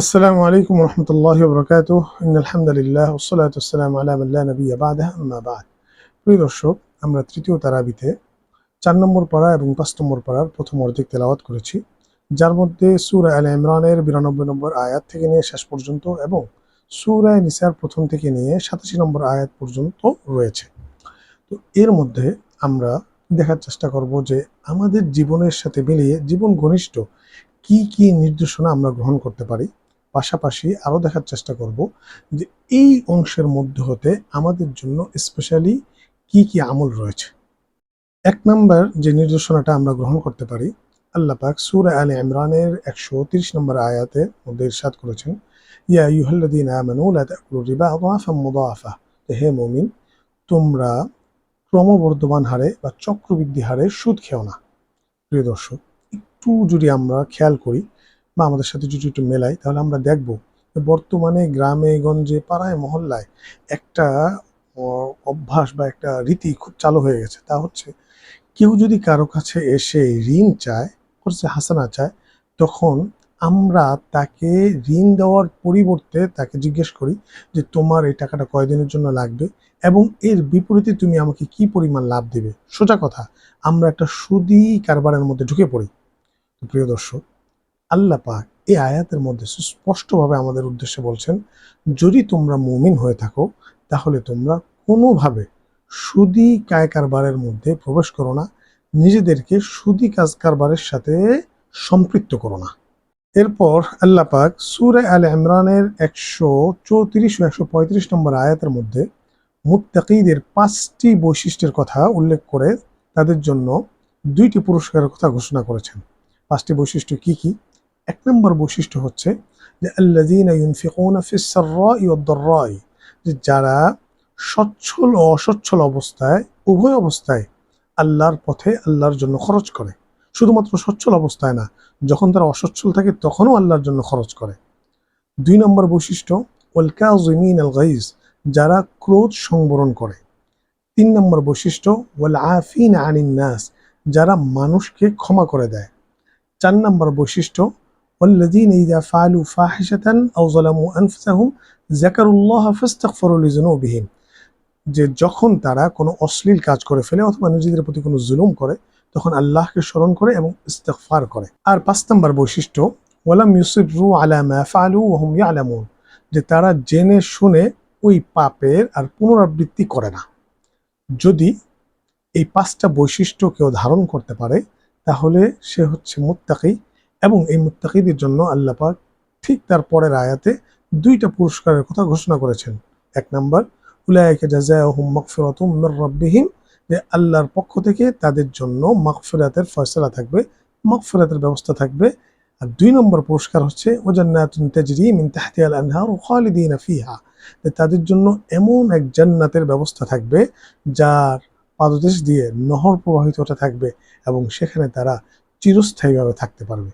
আসসালামু আলাইকুম রহমতুল্লাহ বরকাত আলহামদুলিল্লাহ ওসলাত আসসালাম আলামুল্লাহ নবী আবাদা আম্মাবাদ প্রিয় দর্শক, আমরা তৃতীয় তারাবিতে চার নম্বর পাড়া এবং পাঁচ নম্বর পাড়ার প্রথম অর্ধেক তেলাওয়াত করেছি, যার মধ্যে সুর আল ইমরানের বিরানব্বই নম্বর আয়াত থেকে নিয়ে শেষ পর্যন্ত এবং সুর আয় নিসার প্রথম থেকে নিয়ে সাতাশি নম্বর আয়াত পর্যন্ত রয়েছে। তো এর মধ্যে আমরা দেখার চেষ্টা করব যে আমাদের জীবনের সাথে মিলিয়ে জীবন ঘনিষ্ঠ কি কি নির্দেশনা আমরা গ্রহণ করতে পারি। পাশাপাশি আরও দেখার চেষ্টা করব যে এই অংশের মধ্যে হতে আমাদের জন্য স্পেশালি কি কি আমল রয়েছে। এক নম্বর যে নির্দেশনাটা আমরা গ্রহণ করতে পারি, আল্লাহ পাক সুরা আল ইমরানের একশো তিরিশ নম্বর আয়াতে মধ্যে ইরশাদ করেছেন, ইয়া ইউহাল্লাদিন রিবা মুদাফা। হে মমিন, তোমরা ক্রমবর্ধমান হারে বা চক্রবৃদ্ধি হারে সুদ খেও না। প্রিয় দর্শক, একটু যদি আমরা খেয়াল করি বা আমাদের সাথে যদি একটু মেলাই, তাহলে আমরা দেখব বর্তমানে গ্রামে, গঞ্জে, পাড়ায়, মহল্লায় একটা অভ্যাস বা একটা রীতি খুব চালু হয়ে গেছে। তা হচ্ছে কেউ যদি কারও কাছে এসে ঋণ চায়, করছে হাসানা চায়, তখন আমরা তাকে ঋণ দেওয়ার পরিবর্তে তাকে জিজ্ঞেস করি যে, তোমার এই টাকাটা কয়দিনের জন্য লাগবে? এবং এর বিপরীতে তুমি আমাকে কি পরিমাণ লাভ দেবে? সোজা কথা, আমরা একটা সুদি কারবারের মধ্যে ঢুকে পড়ি। প্রিয় দর্শক আল্লাহ পাক এই আয়াতের মধ্যে সুস্পষ্টভাবে আমাদের উদ্দেশ্যে বলছেন, যদি তোমরা মুমিন হয়ে থাকো, তাহলে তোমরা কোনোভাবে সুদি কায় কারবারের মধ্যে প্রবেশ করো না, নিজেদেরকে সুদি কাজ কারবারের সাথে সম্পৃক্ত করো না। এরপর আল্লাহ পাক সুরে আল ইমরানের একশো চৌত্রিশ ও একশো পঁয়ত্রিশ নম্বর আয়াতের মধ্যে মুত্তাকিদের পাঁচটি বৈশিষ্ট্যের কথা উল্লেখ করে তাদের জন্য দুইটি পুরস্কারের কথা ঘোষণা করেছেন। পাঁচটি বৈশিষ্ট্য কি কি? এক নম্বর বৈশিষ্ট্য হচ্ছে যে যারা সচ্ছল ও অসচ্ছল অবস্থায়, উভয় অবস্থায় আল্লাহর পথে আল্লাহর জন্য খরচ করে। শুধুমাত্র সচ্ছল অবস্থায় না, যখন তারা অসচ্ছল থাকে তখনও আল্লাহর জন্য খরচ করে। দুই নম্বর বৈশিষ্ট্য, ওয়াল কাযিমিন আল গাইজ, যারা ক্রোধ সংবরণ করে। তিন নম্বর বৈশিষ্ট্য, ওয়াল আফিন আনিন নাস, যারা মানুষকে ক্ষমা করে দেয়। চার নম্বর বৈশিষ্ট্য والذين إذا فعلوا فاحشة أو ظلموا أنفسهم ذكروا الله فاستغفروا لذنوبهم যে যখন তারা কোনো অশ্লীল কাজ করে ফেলে অথবা নিজেদের প্রতি কোনো জুলুম করে তখন আল্লাহকে স্মরণ করে এবং ইস্তেগফার করে আর পাঁচ নম্বর বৈশিষ্ট্য ওয়ালাম ইউসিরু আলা মা ফালু ওহুম ইয়ালামুন যে তারা জেনে শুনে ওই পাপের আর পুনরাবৃত্তি করে না যদি এই পাঁচটা বৈশিষ্ট্য কেউ ধারণ করতে পারে তাহলে সে হচ্ছে মুত্তাকি এবং এই মুত্তাকিদের জন্য আল্লাহ পাক ঠিক তার পরের আয়াতে দুইটা পুরস্কারের কথা ঘোষণা করেছেন। এক নাম্বার, উলাইকা জাযাহুম মাগফিরাতুম মির রাব্বিহিম, যে আল্লাহর পক্ষ থেকে তাদের জন্য মাগফিরাতের ফয়সালা থাকবে, মাগফিরাতের ব্যবস্থা থাকবে। আর দুই নম্বর পুরস্কার হচ্ছে, ওয়াজান্নাতুন তাজরি মিন তাহতিহাল আনহার খালিদিনা ফিহা তাদের জন্য এমন এক জান্নাতের ব্যবস্থা থাকবে, যার পাদদেশ দিয়ে নহর প্রবাহিত হতে থাকবে এবং সেখানে তারা চিরস্থায়ীভাবে থাকতে পারবে।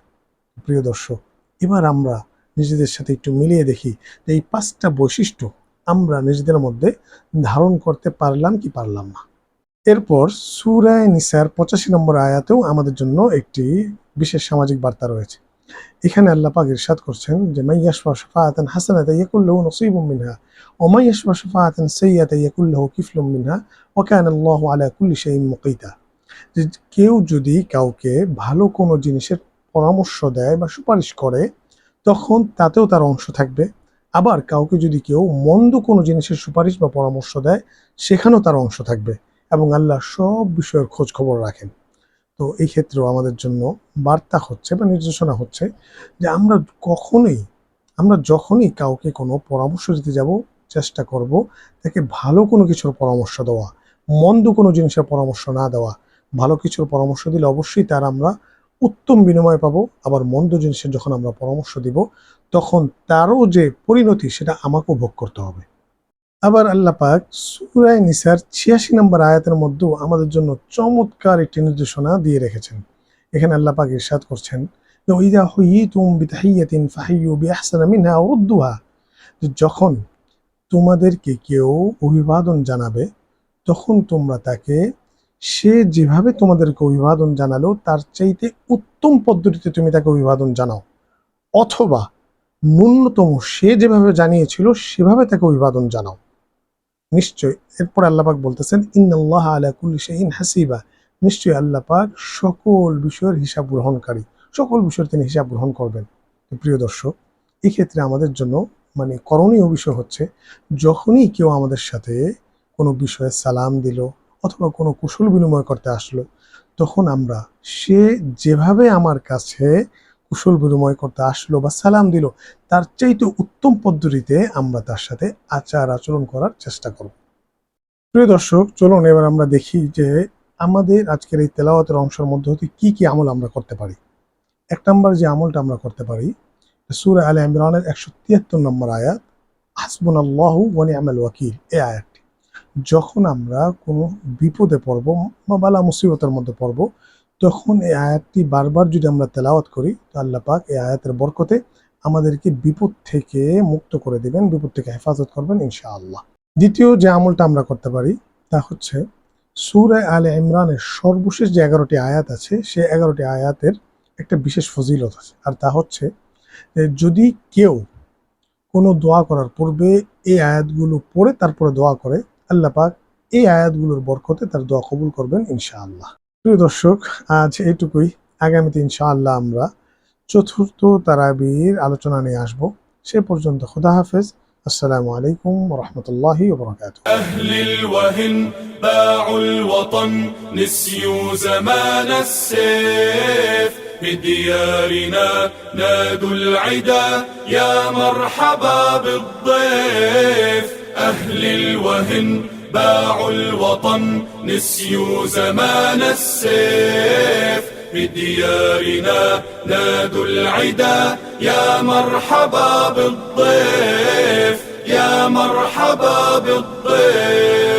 প্রিয় দর্শক, এবার আমরা নিজেদের সাথে একটু মিলিয়ে দেখি যে এই পাঁচটা বৈশিষ্ট্য আমরা নিজেদের মধ্যে ধারণ করতে পারলাম কি পারলাম না। এরপর সুরায় নিসার পঁচাশি নম্বর আয়াতেও আমাদের জন্য একটি বিশেষ সামাজিক বার্তা রয়েছে। এখানে আল্লাহ পাক ইরশাদ করছেন যে মাইয়াশফা শাফাআতান হাসানাতা ইয়াকুল্লাহু নসীবুম মিনহা, ওয়া মাইয়াশফা শাফাআতান সাইয়্যাতা ইয়াকুল্লাহু কিফলুম মিনহা, ওয়া কানা আল্লাহু আলা কুল্লি শাইইন মুকিতা। যে, কেউ যদি কাউকে ভালো কোনো জিনিসের পরামর্শ দেয় বা সুপারিশ করে, তখন তাতেও তার অংশ থাকবে। আবার কাউকে যদি কেউ মন্দ কোনো জিনিসের সুপারিশ বা পরামর্শ দেয়, সেখানেও তার অংশ থাকবে এবং আল্লাহ সব বিষয়ের খোঁজ খবর রাখেন। তো এই ক্ষেত্রেও আমাদের জন্য বার্তা হচ্ছে বা নির্দেশনা হচ্ছে যে আমরা কখনোই, আমরা যখনই কাউকে কোনো পরামর্শ দিতে যাব, চেষ্টা করব তাকে ভালো কোনো কিছুর পরামর্শ দেওয়া, মন্দ কোনো জিনিসের পরামর্শ না দেওয়া। ভালো কিছুর পরামর্শ দিলে অবশ্যই তার আমরা উত্তম বিনিময় পাবো, আবার মন্দ জিনিসের যখন আমরা পরামর্শ দিব, তখন তারও যে পরিণতি সেটা আমাকেও ভোগ করতে হবে। আবার আল্লাহ পাক সুরায় নিসার ছিয়াশি নম্বর আয়াতের মধ্যেও আমাদের জন্য চমৎকার একটি নির্দেশনা দিয়ে রেখেছেন। এখানে আল্লাহ পাক ইরশাদ করছেন রুদ্দুহা যখন তোমাদেরকে কেউ অভিবাদন জানাবে, তখন তোমরা তাকে সে যেভাবে তোমাদেরকে অভিবাদন জানালো, তার চাইতে উত্তম পদ্ধতিতে তুমি তাকে অভিবাদন জানাও। অথবা ন্যূনতম সে যেভাবে জানিয়েছিল, সেভাবে তাকে অভিবাদন জানাও। নিশ্চয়, এরপর আল্লাপাক বলতেছেন, ইন্নাল্লাহ আলা কুল্লি শাইইন হাসিবা। নিশ্চয়ই আল্লাপাক সকল বিষয়ের হিসাব গ্রহণকারী, সকল বিষয়ের তিনি হিসাব গ্রহণ করবেন। প্রিয় দর্শক এই ক্ষেত্রে আমাদের জন্য মানে করণীয় বিষয় হচ্ছে, যখনই কেউ আমাদের সাথে কোনো বিষয়ে সালাম দিল অথবা কোনো কুশল বিনিময় করতে আসলো, তখন আমরা সে যেভাবে আমার কাছে কুশল বিনিময় করতে আসলো বা সালাম দিল, তার চাইতে উত্তম পদ্ধতিতে আমরা তার সাথে আচার আচরণ করার চেষ্টা করব। প্রিয় দর্শক, চলুন এবার আমরা দেখি যে আমাদের আজকের এই তেলাওয়াতের অংশের মধ্যে হতে কি কি আমল আমরা করতে পারি। এক নম্বর যে আমলটা আমরা করতে পারি সুরা আলে ইমরানের একশো তিয়াত্তর নম্বর আয়াত হাসবুন আল্লাহ ওয়ানি আমাল ওয়াকিল এ আয়াতটি যখন আমরা কোনো বিপদে পড়ব বা বালা মুসিবতের মধ্যে পড়ব, তখন এই আয়াতটি বারবার যদি আমরা তেলাওয়াত করি, তো আল্লাহ পাক এই আয়াতের বরকতে আমাদেরকে বিপদ থেকে মুক্ত করে দিবেন, বিপদ থেকে হেফাজত করবেন ইনশাআল্লাহ। দ্বিতীয় যে আমলটা আমরা করতে পারি, তা হচ্ছে সুরায় আলে ইমরানের সর্বশেষ যে এগারোটি আয়াত আছে সে এগারোটি আয়াতের একটা বিশেষ ফজিলত আছে। আর তা হচ্ছে যদি কেউ কোনো দোয়া করার পূর্বে এই আয়াতগুলো পড়ে, তারপরে দোয়া করে আল্লাহ পাক এই আয়াতগুলোর বরকতে তার দোয়া কবুল করবেন ইনশাআল্লাহ প্রিয় দর্শক আজ এইটুকুই আগামীতে ইনশাআল্লাহ আমরা চতুর্থ তারাবির আলোচনা নিয়ে আসব সে পর্যন্ত খুদা হাফেজ আসসালামু আলাইকুম রহমতুল্লাহি ওবরাকাত أهل الوهن باعوا الوطن نسيوا زمان السيف بديارنا نادوا العدا يا مرحبا بالضيف أهل الوهن باعوا الوطن نسيوا زمان السيف. بديارنا نادوا العدا يا مرحبا بالضيف يا مرحبا بالضيف.